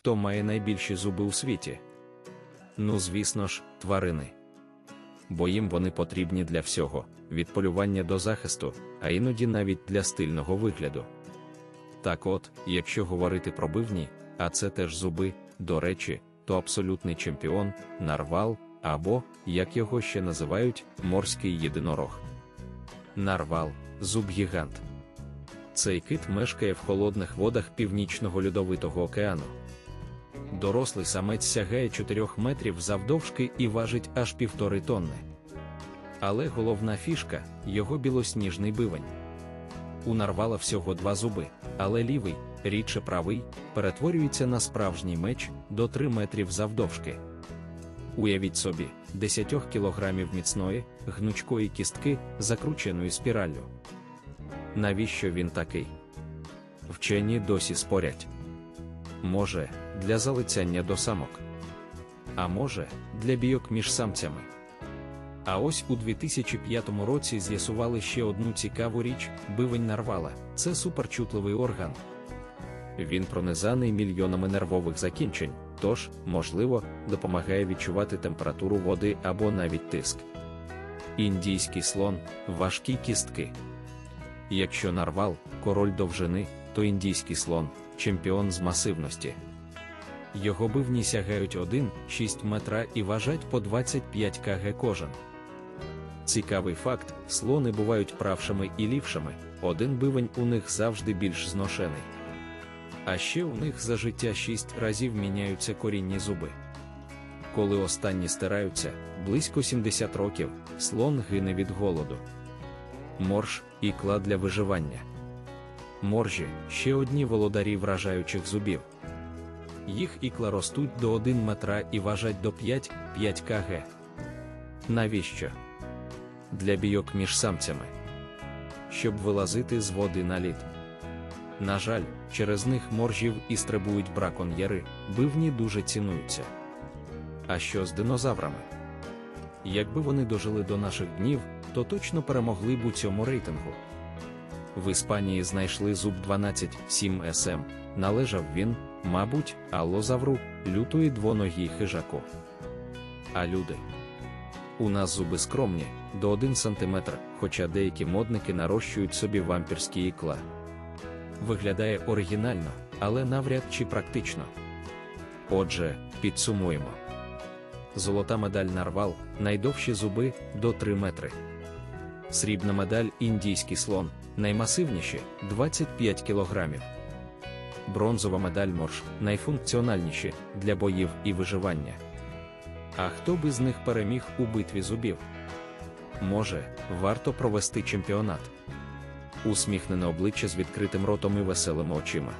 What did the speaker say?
Хто має найбільші зуби у світі? Ну, звісно ж, тварини. Бо їм вони потрібні для всього, від полювання до захисту, а іноді навіть для стильного вигляду. Так от, якщо говорити про бивні, а це теж зуби, до речі, то абсолютний чемпіон, нарвал, або, як його ще називають, морський єдинорог. Нарвал зуб-гігант. Цей кит мешкає в холодних водах Північного льодовитого океану. Дорослий самець сягає 4 метрів завдовжки і важить аж півтори тонни. Але головна фішка його білосніжний бивень. У нарвала всього два зуби, але лівий, рідше правий, перетворюється на справжній меч до 3 метрів завдовжки. Уявіть собі, 10 кілограмів міцної, гнучкої кістки, закрученої спіраллю. Навіщо він такий? Вчені досі спорять. Може, для залицяння до самок. А може, для бійок між самцями. А ось у 2005 році з'ясували ще одну цікаву річ: бивень нарвала це суперчутливий орган. Він пронизаний мільйонами нервових закінчень, тож, можливо, допомагає відчувати температуру води або навіть тиск. Індійський слон важкі кістки. Якщо нарвал король довжини, то індійський слон чемпіон з масивності. Його бивні сягають 1,6 метра і важать по 25 кг кожен. Цікавий факт: слони бувають правшими і лівшими, один бивень у них завжди більш зношений. А ще у них за життя 6 разів міняються корінні зуби. Коли останні стираються, близько 70 років, слон гине від голоду. Морж ікла для виживання. Моржі ще одні володарі вражаючих зубів. Їх ікла ростуть до 1 метра і важать до 5-5 кг. Навіщо? Для бійок між самцями. Щоб вилазити з води на лід. На жаль, через них моржів і стрибують браконьєри, бивні дуже цінуються. А що з динозаврами? Якби вони дожили до наших днів, то точно перемогли б у цьому рейтингу. В Іспанії знайшли зуб 12-7 см. Належав він, мабуть, аллозавру, лютої двоногій хижаку. А люди. У нас зуби скромні, до 1 см, хоча деякі модники нарощують собі вампірські ікла. Виглядає оригінально, але навряд чи практично. Отже, підсумуємо. Золота медаль нарвал, найдовші зуби до 3 метри. Срібна медаль індійський слон, наймасивніші 25 кілограмів. Бронзова медаль морж, найфункціональніші для боїв і виживання. А хто би з них переміг у битві зубів? Може, варто провести чемпіонат. Усміхнене обличчя з відкритим ротом і веселими очима.